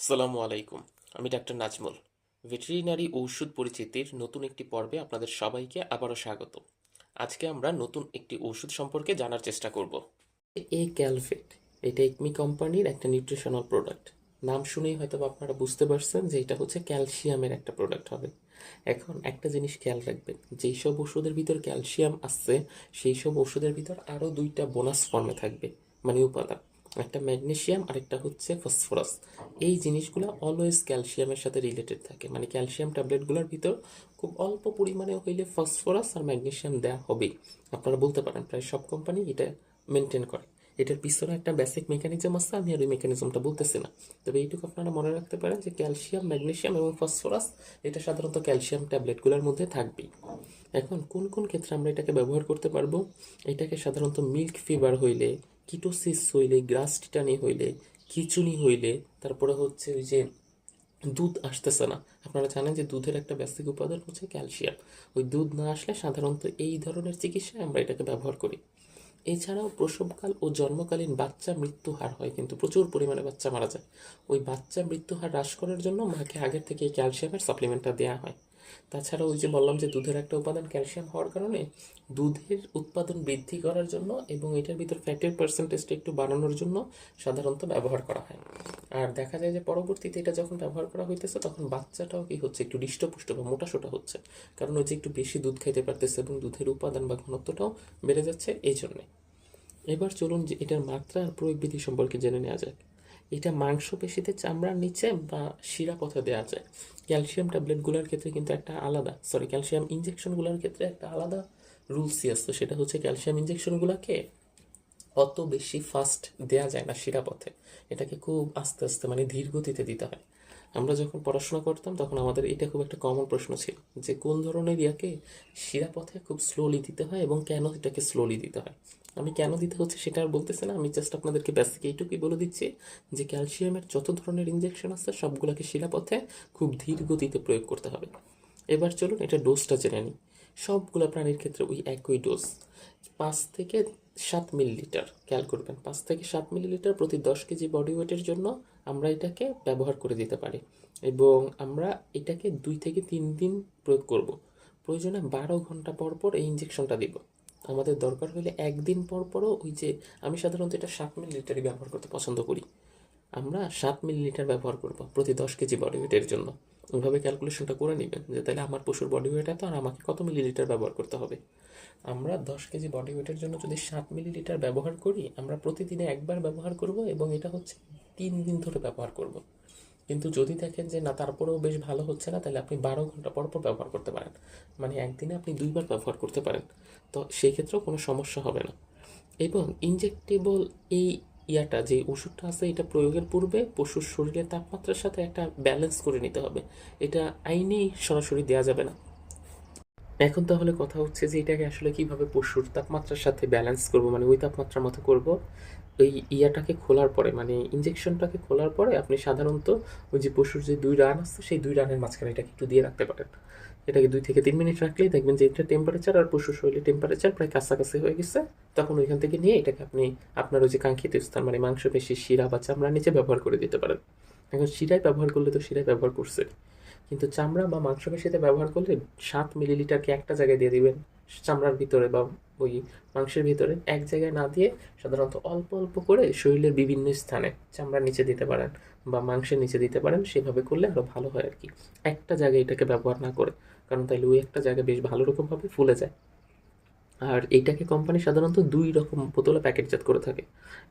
আসসালামু আলাইকুম, আমি ডাক্তার নাজমুল। ভেটেরিনারি ঔষধ পরিচিতির নতুন একটি পর্বে আপনাদের সবাইকে আবারও স্বাগত। আজকে আমরা নতুন একটি ওষুধ সম্পর্কে জানার চেষ্টা করব। এ ক্যালফেট, এটা একমি কোম্পানির একটা নিউট্রিশনাল প্রোডাক্ট। নাম শুনেই হয়তো আপনারা বুঝতে পারছেন যে এটা হচ্ছে ক্যালসিয়ামের একটা প্রোডাক্ট হবে। এখন একটা জিনিস খেয়াল রাখবেন, যেই সব ওষুধের ভিতর ক্যালসিয়াম আসছে সেই সব ওষুধের ভিতর আরও দুইটা বোনাস ফর্মে থাকবে মানে উপাদান। একটা ম্যাগনেসিয়াম আরেকটা হচ্ছে ফসফরাস। এই জিনিসগুলো অলওয়েজ ক্যালসিয়ামের সাথে রিলেটেড থাকে। মানে ক্যালসিয়াম ট্যাবলেটগুলোর ভিতর খুব অল্প পরিমাণে হইলে ফসফরাস আর ম্যাগনেসিয়াম দেওয়া হবেই। আপনারা বলতে পারেন, প্রায় সব কোম্পানি এটা মেনটেন করে। এটার পিছনে একটা বেসিক মেকানিজম আছে, আমি আর ওই মেকানিজমটা বলতেছি না। তবে এইটুকু আপনারা মনে রাখতে পারেন যে ক্যালসিয়াম ম্যাগনেসিয়াম এবং ফসফরাস এটা সাধারণত ক্যালসিয়াম ট্যাবলেটগুলোর মধ্যে থাকবেই। এখন কোন কোন ক্ষেত্রে আমরা এটাকে ব্যবহার করতে পারব? এটাকে সাধারণত মিল্ক ফিভার হইলে কিটোসিস হইলে, গ্রাস টিটানি হইলে, খিচুনি হইলে, তারপরে হচ্ছে ওই যে দুধ আসতেছে না। আপনারা জানেন যে দুধের একটা বেসিক উপাদান হচ্ছে ক্যালসিয়াম। ওই দুধ না আসলে সাধারণত এই ধরনের চিকিৎসায় আমরা এটাকে ব্যবহার করি। এছাড়াও প্রসবকাল ও জন্মকালীন বাচ্চা মৃত্যু হার হয়, কিন্তু প্রচুর পরিমাণে বাচ্চা মারা যায়। ওই বাচ্চা মৃত্যু হার হ্রাস করার জন্য মাকে আগের থেকে ক্যালসিয়ামের সাপ্লিমেন্টটা দেওয়া হয়। তাছাড়া ওই যে বললাম যে দুধের একটা উপাদান ক্যালসিয়াম হওয়ার কারণে দুধের উৎপাদন বৃদ্ধি করার জন্য এবং এটার ভিতর ফ্যাটের পার্সেন্টেজটা একটু বাড়ানোর জন্য সাধারণত ব্যবহার করা হয়। আর দেখা যায় যে পরবর্তীতে এটা যখন ব্যবহার করা হইতেছে, তখন বাচ্চাটাও কি হচ্ছে, একটু হৃষ্টপুষ্ট বা মোটাসোটা হচ্ছে। কারণ ওই যে একটু বেশি দুধ খাইতে পারতেছে এবং দুধের উপাদান বা ঘনত্বটাও বেড়ে যাচ্ছে এই জন্যে এবার চলুন যে এটার মাত্রা আর প্রয়োগ বিধি সম্পর্কে জেনে নেওয়া যাক। এটা মাংসপেশিতে চামড়ার নিচে বা শিরা পথে দেওয়া যায়। ক্যালসিয়াম ট্যাবলেটগুলোর ক্ষেত্রে কিন্তু একটা আলাদা সরি ক্যালসিয়াম ইঞ্জেকশনগুলোর ক্ষেত্রে একটা আলাদা রুলসই আসতো সেটা হচ্ছে ক্যালসিয়াম ইঞ্জেকশনগুলোকে অত বেশি ফাস্ট দেয়া যায় না শিরাপথে এটাকে খুব আস্তে আস্তে মানে ধীর গতিতে দিতে হয়। আমরা যখন পড়াশোনা করতাম, তখন আমাদের এটা খুব একটা কমন প্রশ্ন ছিল যে, কোন ধরনের ইয়াকে শিরা পথে খুব স্লোলি দিতে হয় এবং কেন এটাকে স্লোলি দিতে হয়? আমি কেন দিতে হচ্ছে সেটা আর বলতেছি না। আমি জাস্ট আপনাদেরকে বেসিক এইটুকুই বলে দিচ্ছি যে ক্যালসিয়ামের যত ধরনের ইঞ্জেকশন আছে, সবগুলোকে শিরাপথে খুব ধীর গতিতে প্রয়োগ করতে হবে। এবার চলুন এটা ডোজটা জেনে নিই। সবগুলো প্রাণীর ক্ষেত্রে ওই একই ডোজ পাঁচ থেকে সাত মিলিলিটার খেয়াল করবেন, পাঁচ থেকে সাত মিলিলিটার প্রতি দশ কেজি বডি ওয়েটের জন্য আমরা এটাকে ব্যবহার করে দিতে পারি। এবং আমরা এটাকে দুই থেকে তিন দিন প্রয়োগ করব। প্রয়োজনে বারো ঘণ্টা পর পর এই ইঞ্জেকশনটা দিব। আমাদের দরকার হলে একদিন পর পরও ওই যে আমি সাধারণত এটা সাত মিলিলিটারই ব্যবহার করতে পছন্দ করি। আমরা সাত মিলিলিটার ব্যবহার করব প্রতি দশ কেজি বডি ওয়েটের জন্য। ওইভাবে ক্যালকুলেশনটা করে নেবেন যে তাহলে আমার পশুর বডি ওয়েট এত আর আমাকে কত মিলিলিটার ব্যবহার করতে হবে। আমরা দশ কেজি বডি ওয়েটের জন্য যদি সাত মিলিলিটার ব্যবহার করি, আমরা প্রতিদিনে একবার ব্যবহার করব এবং এটা হচ্ছে তিন দিন ধরে ব্যবহার করব। কিন্তু যদি দেখেন যে, না, তারপরেও বেশ ভালো হচ্ছে না, তাহলে আপনি বারো ঘণ্টা পর পর ব্যবহার করতে পারেন। মানে একদিনে আপনি দুইবার ব্যবহার করতে পারেন। তো সেই ক্ষেত্রেও কোনো সমস্যা হবে না। এবং ইনজেক্টেবল এই ইয়াটা, যে ওষুধটা আছে, এটা প্রয়োগের পূর্বে পশুর শরীরের তাপমাত্রার সাথে একটা ব্যালেন্স করে নিতে হবে। এটা আইনেই সরাসরি দেওয়া যাবে না। এখন তাহলে কথা হচ্ছে যে, এটাকে আসলে কীভাবে পশুর তাপমাত্রার সাথে ব্যালেন্স করব? মানে ওই তাপমাত্রার মতো করব ওই ইয়াটাকে খোলার পরে মানে ইঞ্জেকশনটাকে খোলার পরে আপনি সাধারণত ওই যে পশুর যে দুই রান আছে, সেই দুই রানের মাঝখানে এটাকে একটু দিয়ে রাখতে পারেন। এটাকে দুই থেকে তিন মিনিট রাখলেই দেখবেন যে এটা টেম্পারেচার আর পশুর শরীরে টেম্পারেচার প্রায় কাছাকাছি হয়ে গেছে। তখন ওইখান থেকে নিয়ে এটাকে আপনি আপনার ওই যে কাঙ্ক্ষিত স্থান মানে মাংসপেশি, শিরা বা চামড়ার নিচে ব্যবহার করে দিতে পারেন। এখন শিরায় ব্যবহার করলে তো শিরায় ব্যবহার করছে। কিন্তু চামড়া বা মাংসপেশিতে ব্যবহার করলে সাত মিলিলিটারকে একটা জায়গায় দিয়ে দিবেন, চামড়ার ভিতরে বা ওই মাংসের ভিতরে এক জায়গায় না দিয়ে সাধারণত অল্প অল্প করে শরীরের বিভিন্ন স্থানে চামড়ার নিচে দিতে পারেন বা মাংসের নিচে দিতে পারেন, সেভাবে করলে আরও ভালো হয় আর কি। একটা জায়গায় এটাকে ব্যবহার না করে, কারণ তাইলে ওই একটা জায়গায় বেশ ভালো রকমভাবে ফুলে যায়। আর এইটাকে কোম্পানি সাধারণত দুই রকম বোতলে প্যাকেটজাত করে থাকে।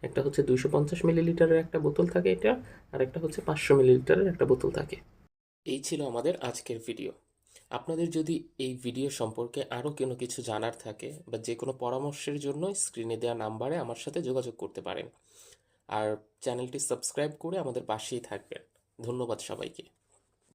একটা হচ্ছে দুইশো পঞ্চাশ মিলিলিটারের একটা বোতল থাকে এটা, আর একটা হচ্ছে পাঁচশো মিলিলিটারের একটা বোতল থাকে। এই ছিল আমাদের আজকের ভিডিও। আপনাদের যদি এই ভিডিও সম্পর্কে আরও কোনো কিছু জানার থাকে বা যে কোনো পরামর্শের জন্য স্ক্রিনে দেওয়া নাম্বারে আমার সাথে যোগাযোগ করতে পারেন। আর চ্যানেলটি সাবস্ক্রাইব করে আমাদের পাশেই থাকবেন। ধন্যবাদ সবাইকে।